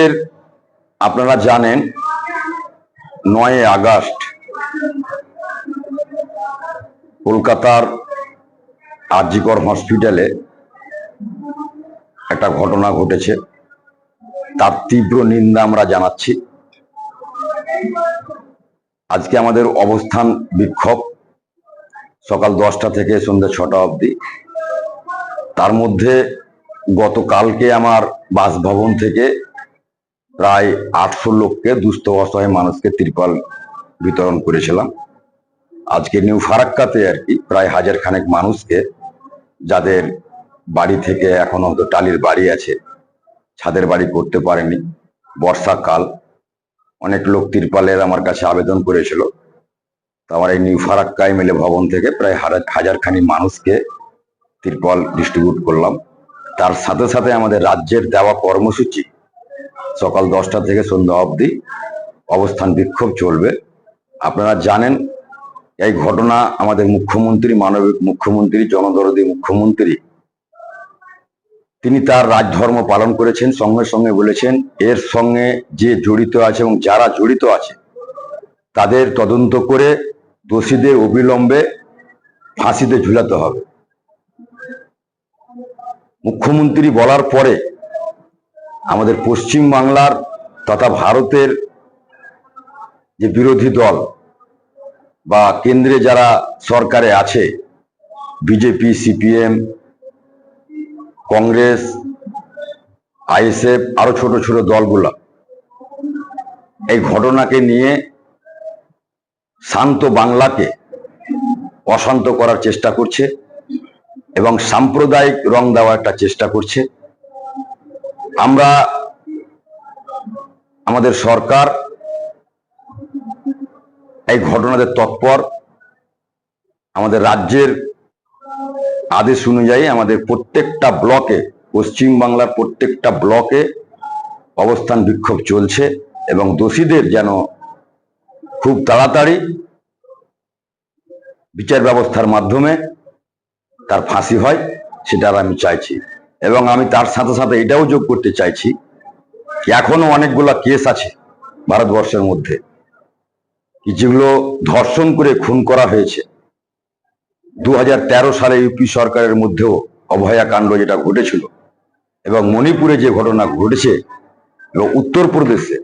এর আপনারা জানেন নয় আগস্ট কলকাতার আরজিকর হসপিটালে একটা ঘটনা ঘটেছে। তার তীব্র নিন্দা আমরা জানাচ্ছি। আজকে আমাদের অবস্থান বিক্ষোভ সকাল দশটা থেকে সন্ধ্যা ছটা অবধি। তার মধ্যে গতকালকে আমার বাসভবন থেকে প্রায় আটশো লোককে দুস্থ অসহায় মানুষকে ত্রিপাল বিতরণ করেছিলাম। আজকে নিউ ফারাক্কাতে আর কি প্রায় হাজার খানেক মানুষকে যাদের বাড়ি থেকে এখন হয়তো টালির বাড়ি আছে, ছাদের বাড়ি করতে পারেনি, বর্ষাকাল, অনেক লোক তিরপালের আমার কাছে আবেদন করেছিল। তো আমার এই নিউ ফারাক্কা এমএলএ ভবন থেকে প্রায় হাজার- হাজারখানি মানুষকে তিরপল ডিস্ট্রিবিউট করলাম। তার সাথে সাথে আমাদের রাজ্যের দেওয়া কর্মসূচি সকাল দশটা থেকে সন্ধ্যা অবধি অবস্থান বিক্ষোভ চলবে। আপনারা জানেন, এই ঘটনা আমাদের মুখ্যমন্ত্রী, মানবিক মুখ্যমন্ত্রী, জনদরদী মুখ্যমন্ত্রী, তিনি তার রাজধর্ম পালন করেছেন, সঙ্গে সঙ্গে বলেছেন, এর সঙ্গে যে জড়িত আছে এবং যারা জড়িত আছে, তাদের তদন্ত করে দোষীদের অবিলম্বে ফাঁসিতে ঝুলাতে হবে। মুখ্যমন্ত্রী বলার পরে আমাদের পশ্চিম বাংলার তথা ভারতের যে বিরোধী দল বা কেন্দ্রে যারা সরকারে আছে, বিজেপি, সিপিএম, কংগ্রেস, আইএসএফ, আরও ছোট ছোট দলগুলো, এই ঘটনাকে নিয়ে শান্ত বাংলাকে অশান্ত করার চেষ্টা করছে এবং সাম্প্রদায়িক রং দেওয়ার একটা চেষ্টা করছে। আমরা আমাদের সরকার এই ঘটনাতে তৎপর। আমাদের রাজ্যের আদেশ অনুযায়ী আমাদের প্রত্যেকটা ব্লকে পশ্চিম বাংলার প্রত্যেকটা ব্লকে অবস্থান বিক্ষোভ চলছে এবং দোষীদের যেন খুব তাড়াতাড়ি বিচার ব্যবস্থার মাধ্যমে তার ফাঁসি হয় সেটার আমি চাইছি। এবং আমি তার সাথে সাথে এটাও যোগ করতে চাইছি এখনও অনেকগুলা কেস আছে ভারতবর্ষের মধ্যে যেগুলো ধর্ষণ করে খুন করা হয়েছে। দু হাজার তেরো সালে ইউপি সরকারের মধ্যেও অভয়াকাণ্ড যেটা ঘটেছিল এবং মণিপুরে যে ঘটনা ঘটেছে, এবং উত্তরপ্রদেশে,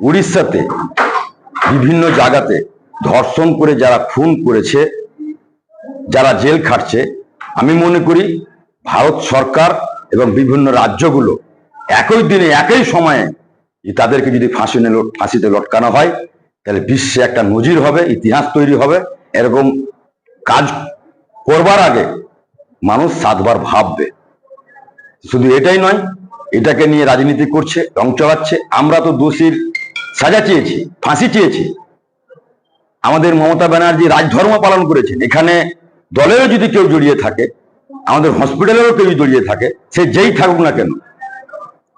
উড়িষ্যাতে বিভিন্ন জায়গাতে ধর্ষণ করে যারা খুন করেছে, যারা জেল খাটছে, আমি মনে করি ভারত সরকার এবং বিভিন্ন রাজ্যগুলো একই দিনে, একই সময়ে তাদেরকে যদি ফাঁসি ফাঁসিতে লটকানো হয়, তাহলে বিশ্বে একটা নজির হবে, ইতিহাস তৈরি হবে। এরকম কাজ করবার আগে মানুষ সাতবার ভাববে। শুধু এটাই নয়, এটাকে নিয়ে রাজনীতি করছে, রং চড়াচ্ছে। আমরা তো দোষীর সাজা চেয়েছি, ফাঁসি চেয়েছি। আমাদের মমতা ব্যানার্জি রাজধর্ম পালন করেছেন। এখানে দলেরও যদি কেউ জড়িয়ে থাকে আমাদের হসপিটালেরও কেউ জড়িয়ে থাকে, সে যেই থাকুক না কেন,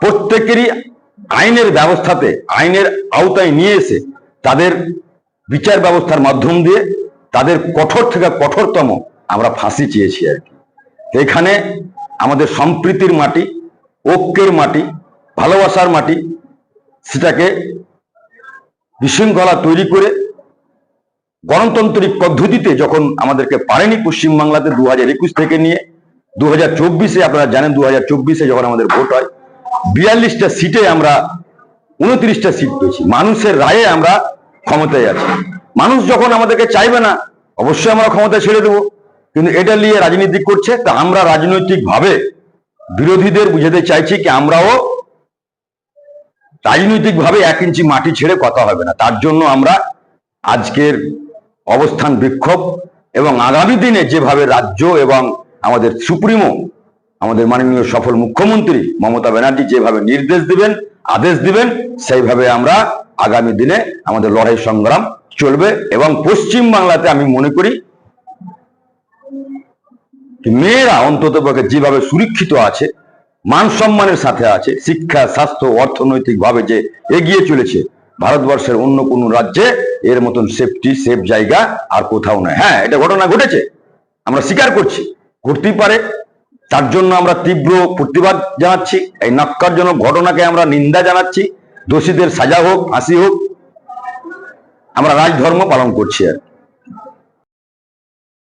প্রত্যেকেরই আইনের ব্যবস্থাতে, আইনের আওতায় নিয়ে এসে তাদের বিচার ব্যবস্থার মাধ্যম দিয়ে তাদের কঠোর থেকে কঠোরতম আমরা ফাঁসি চেয়েছি আর কি। এখানে আমাদের সম্প্রীতির মাটি, ঐক্যের মাটি, ভালোবাসার মাটি, সেটাকে বিশৃঙ্খলা তৈরি করে গণতান্ত্রিক পদ্ধতিতে যখন আমাদেরকে পারেনি পশ্চিমবাংলাতে দু হাজার একুশ থেকে নিয়ে দু হাজার চব্বিশে আপনারা জানেন দু হাজার চব্বিশে যখন আমাদের ভোট হয়, বিয়াল্লিশটা সিটে আমরা উনত্রিশটা সিট পেয়েছি। মানুষের রায়ে আমরা ক্ষমতায় আছি। মানুষ যখন আমাদেরকে চাইবে না, অবশ্যই আমরা ক্ষমতা ছেড়ে দেবো। কিন্তু এটা নিয়ে রাজনীতি করছে, তা আমরা রাজনৈতিক ভাবে বিরোধীদের বুঝাতে চাইছি কি আমরাও রাজনৈতিক ভাবে এক ইঞ্চি মাটি ছেড়ে কথা হবে না। তার জন্য আমরা আজকের অবস্থান বিক্ষোভ এবং আগামী দিনে যেভাবে রাজ্য এবং আমাদের সুপ্রিমো, আমাদের মাননীয় সফল মুখ্যমন্ত্রী মমতা ব্যানার্জি যেভাবে নির্দেশ দিবেন, আদেশ দিবেন, সেইভাবে আমরা আগামী দিনে আমাদের লড়াই সংগ্রাম চলবে এবং পশ্চিম বাংলাতে আমি মনে করি মেয়েরা অন্তত পক্ষে যেভাবে সুরক্ষিত আছে, মান সম্মানের সাথে আছে, শিক্ষা, স্বাস্থ্য অর্থনৈতিক ভাবে যে এগিয়ে চলেছে, ভারতবর্ষের অন্য কোনো রাজ্যে এর মতন সেফটি সেফ জায়গা আর কোথাও নয়। হ্যাঁ এটা ঘটনা ঘটেছে, আমরা স্বীকার করছি। ঘটতেই পারে। তার জন্য আমরা তীব্র প্রতিবাদ জানাচ্ছি। এই নাক্কারজনক ঘটনাকে আমরা নিন্দা জানাচ্ছি। দোষীদের সাজা হোক, ফাঁসি হোক, আমরা রাজধর্ম পালন করছি আর।